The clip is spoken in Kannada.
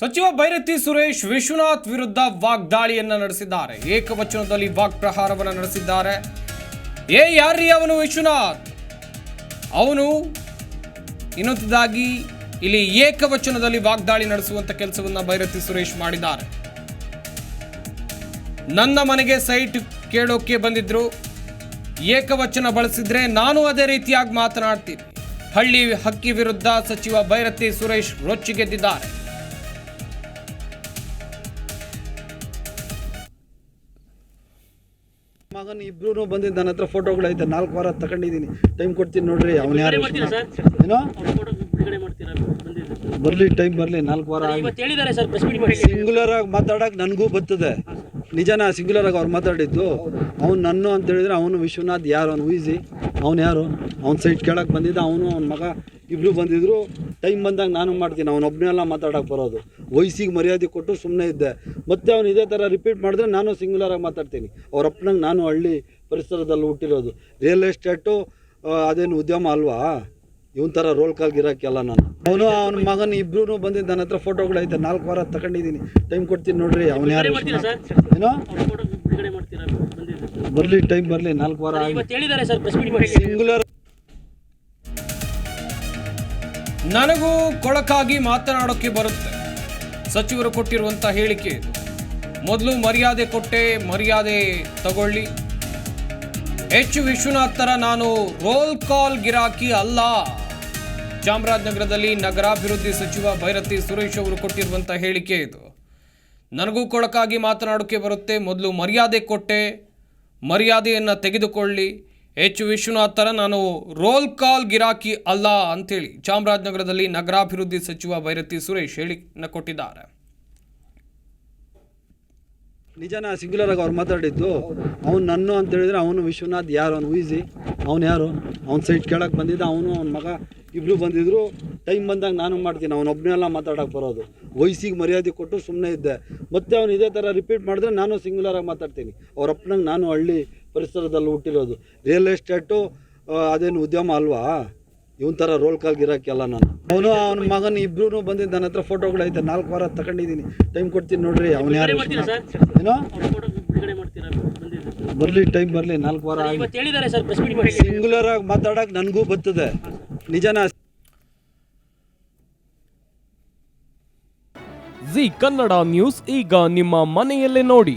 ಸಚಿವ ಭೈರತಿ ಸುರೇಶ್ ವಿಶ್ವನಾಥ್ ವಿರುದ್ಧ ವಾಗ್ದಾಳಿಯನ್ನ ನಡೆಸಿದ್ದಾರೆ. ಏಕವಚನದಲ್ಲಿ ವಾಕ್ ಪ್ರಹಾರವನ್ನು ನಡೆಸಿದ್ದಾರೆ. ಏ ಯಾರಿ ಅವನು ವಿಶ್ವನಾಥ್? ಅವನು ಇನ್ನೊಂದಾಗಿ ಇಲ್ಲಿ ಏಕವಚನದಲ್ಲಿ ವಾಗ್ದಾಳಿ ನಡೆಸುವಂತ ಕೆಲಸವನ್ನ ಭೈರತಿ ಸುರೇಶ್ ಮಾಡಿದ್ದಾರೆ. ನನ್ನ ಮನೆಗೆ ಸೈಟ್ ಕೇಳೋಕೆ ಬಂದಿದ್ರು. ಏಕವಚನ ಬಳಸಿದ್ರೆ ನಾನು ಅದೇ ರೀತಿಯಾಗಿ ಮಾತನಾಡ್ತೀನಿ. ಹಳ್ಳಿ ಹಕ್ಕಿ ವಿರುದ್ಧ ಸಚಿವ ಭೈರತಿ ಸುರೇಶ್ ರೊಚ್ಚಿಗೆದ್ದಿದ್ದಾರೆ. ಮಗನ್ ಇಬ್ರು ಬಂದಿದ್ದ ನನ್ನ ಹತ್ರ ಫೋಟೋಗಳೈತೆ ನಾಲ್ಕು ವಾರ ತಗೊಂಡಿದ್ದೀನಿ ಟೈಮ್ ಕೊಡ್ತೀನಿ ನೋಡ್ರಿ ಅವನು ಯಾರು ಏನೋ? ಬರ್ಲಿ ಟೈಮ್ ಬರ್ಲಿ ನಾಲ್ಕು ವಾರ ಸಿಂಗ್ಯುಲರ್ ಆಗಿ ಮಾತಾಡಕ್ ನನಗೂ ಬರ್ತದೆ. ನಿಜನಾ ಸಿಂಗುಲರ್ ಆಗಿ ಅವ್ರು ಮಾತಾಡಿದ್ದು. ಅವ್ನು ನನ್ನ ಅಂತ ಹೇಳಿದ್ರೆ ಅವನು ವಿಶ್ವನಾಥ್ ಯಾರು? ಅವ್ನು ಊಯಿಸಿ ಅವ್ನು ಯಾರು? ಅವ್ನ ಸೈಟ್ ಕೇಳಕ್ಕೆ ಬಂದಿದ್ದ ಅವನು ಅವ್ನ ಮಗ. ಇಬ್ರು ಬಂದಿದ್ರು ಟೈಮ್ ಬಂದಾಗ ನಾನು ಮಾಡ್ತೀನಿ ಅವನೊಬ್ಬನೆಲ್ಲ ಮಾತಾಡೋಕೆ ಮಾತಾಡಕ್ಕೆ ಬರೋದು. ವಯಸ್ಸಿಗೆ ಮರ್ಯಾದೆ ಕೊಟ್ಟು ಸುಮ್ಮನೆ ಇದ್ದೆ. ಮತ್ತೆ ಅವನು ಇದೇ ಥರ ರಿಪೀಟ್ ಮಾಡಿದ್ರೆ ನಾನು ಸಿಂಗ್ಯುಲರಾಗಿ ಮಾತಾಡ್ತೀನಿ. ಅವ್ರ ಅಪ್ಪನಂಗೆ ನಾನು ಹಳ್ಳಿ ಪರಿಸರದಲ್ಲಿ ಹುಟ್ಟಿರೋದು. ರಿಯಲ್ ಎಸ್ಟೇಟು ಅದೇನು ಉದ್ಯಮ ಅಲ್ವಾ? ಇವನ್ ಥರ ರೋಲ್ ಕಾಲ್ ಗಿರಾಕಿಯಲ್ಲ ನಾನು. ಅವನು ಅವನ ಮಗನ ಇಬ್ರು ಬಂದಿದ್ದು ನನ್ನ ಹತ್ರ ಫೋಟೋಗಳೈತೆ ನಾಲ್ಕು ವಾರ ತಗೊಂಡಿದ್ದೀನಿ. ಟೈಮ್ ಕೊಡ್ತೀನಿ ನೋಡ್ರಿ ಅವನು ಯಾರು? ಏನೋ? ಬರಲಿ ಟೈಮ್ ಬರ್ಲಿ ನಾಲ್ಕು ವಾರ ಆಗಿ. ನನಗೂ ಕೊಳಕಾಗಿ ಮಾತನಾಡೋಕ್ಕೆ ಬರುತ್ತೆ. ಸಚಿವರು ಕೊಟ್ಟಿರುವಂಥ ಹೇಳಿಕೆ ಇದು. ಮೊದಲು ಮರ್ಯಾದೆ ಕೊಟ್ಟೆ, ಮರ್ಯಾದೆ ತಗೊಳ್ಳಿ. ಎಚ್ ವಿಶ್ವನಾಥ್ ಥರ ನಾನು ರೋಲ್ ಕಾಲ್ ಗಿರಾಕಿ ಅಲ್ಲ. ಚಾಮರಾಜನಗರದಲ್ಲಿ ನಗರಾಭಿವೃದ್ಧಿ ಸಚಿವ ಭೈರತಿ ಸುರೇಶ್ ಅವರು ಕೊಟ್ಟಿರುವಂಥ ಹೇಳಿಕೆ ಇದು. ನನಗೂ ಕೊಳಕಾಗಿ ಮಾತನಾಡೋಕ್ಕೆ ಬರುತ್ತೆ, ಮೊದಲು ಮರ್ಯಾದೆ ಕೊಟ್ಟೆ, ಮರ್ಯಾದೆಯನ್ನು ತೆಗೆದುಕೊಳ್ಳಿ. ಎಚ್ ವಿಶ್ವನಾಥ್ ಥರ ನಾನು ರೋಲ್ ಕಾಲ್ ಗಿರಾಕಿ ಅಲ್ಲ ಅಂತೇಳಿ ಚಾಮರಾಜನಗರದಲ್ಲಿ ನಗರಾಭಿವೃದ್ಧಿ ಸಚಿವ ಭೈರತಿ ಸುರೇಶ್ ಹೇಳಿಕೆಯನ್ನು ಕೊಟ್ಟಿದ್ದಾರೆ. ನಿಜನ ಸಿಂಗ್ಯುಲರ್ ಆಗಿ ಅವ್ರು ಮಾತಾಡಿದ್ದು, ಅವ್ನು ನನ್ನ ಅಂತ ಹೇಳಿದ್ರೆ ಅವನು ವಿಶ್ವನಾಥ್ ಯಾರು ಅವ್ನು ಊಯಿಸಿ ಅವ್ನು ಯಾರು? ಅವ್ನ ಸೈಟ್ ಕೇಳಕ್ಕೆ ಬಂದಿದ್ದ ಅವನು, ಅವ್ನ ಮಗ ಇಬ್ಬರು ಬಂದಿದ್ರು ಟೈಮ್ ಬಂದಾಗ ನಾನು ಮಾಡ್ತೀನಿ ಅವನೊಬ್ಬನೆಲ್ಲ ಮಾತಾಡೋಕೆ ಬರೋದು. ವಯಸ್ಸಿಗೆ ಮರ್ಯಾದೆ ಕೊಟ್ಟು ಸುಮ್ಮನೆ ಇದ್ದೆ. ಮತ್ತೆ ಅವ್ನು ಇದೇ ಥರ ರಿಪೀಟ್ ಮಾಡಿದ್ರೆ ನಾನು ಸಿಂಗ್ಯುಲರಾಗಿ ಮಾತಾಡ್ತೀನಿ. ಅವ್ರ ಅಪ್ಪನಂಗೆ ನಾನು ಹಳ್ಳಿ ಪರಿಸರದಲ್ಲಿ ಹುಟ್ಟಿರೋದು. ರಿಯಲ್ ಎಸ್ಟೇಟು ಅದೇನು ಉದ್ಯಮ ಅಲ್ವಾ? ಇವನ್ ಥರ ರೋಲ್ ಕಾಲ್ ಗಿರಾಕಿಯಲ್ಲ ನಾನು. ಅವನು ಅವನ ಮಗನ ಇಬ್ರು ಬಂದಿದ್ದ ನನ್ನ ಹತ್ರ ಫೋಟೋಗಳೈತೆ ನಾಲ್ಕು ವಾರ ತಗೊಂಡಿದ್ದೀನಿ ಟೈಮ್ ಕೊಡ್ತೀನಿ ನೋಡ್ರಿ ಅವನು ಯಾರು? ಏನೋ? ಅವ್ರ ಫೋಟೋ ಬಿಡುಗಡೆ ಮಾಡ್ತೀರಾ? ಬಂದಿದ್ದು ಬರ್ಲಿ ಟೈಮ್ ಬರಲಿ ನಾಲ್ಕು ವಾರ ಸಿಂಗುಲರ್ ಆಗಿ ಮಾತಾಡಕ್ ನನಗೂ ಬರ್ತದೆ. ನಿಜನ? ಜಿ ಕನ್ನಡ ನ್ಯೂಸ್ ಈಗ ನಿಮ್ಮ ಮನೆಯಲ್ಲೇ ನೋಡಿ.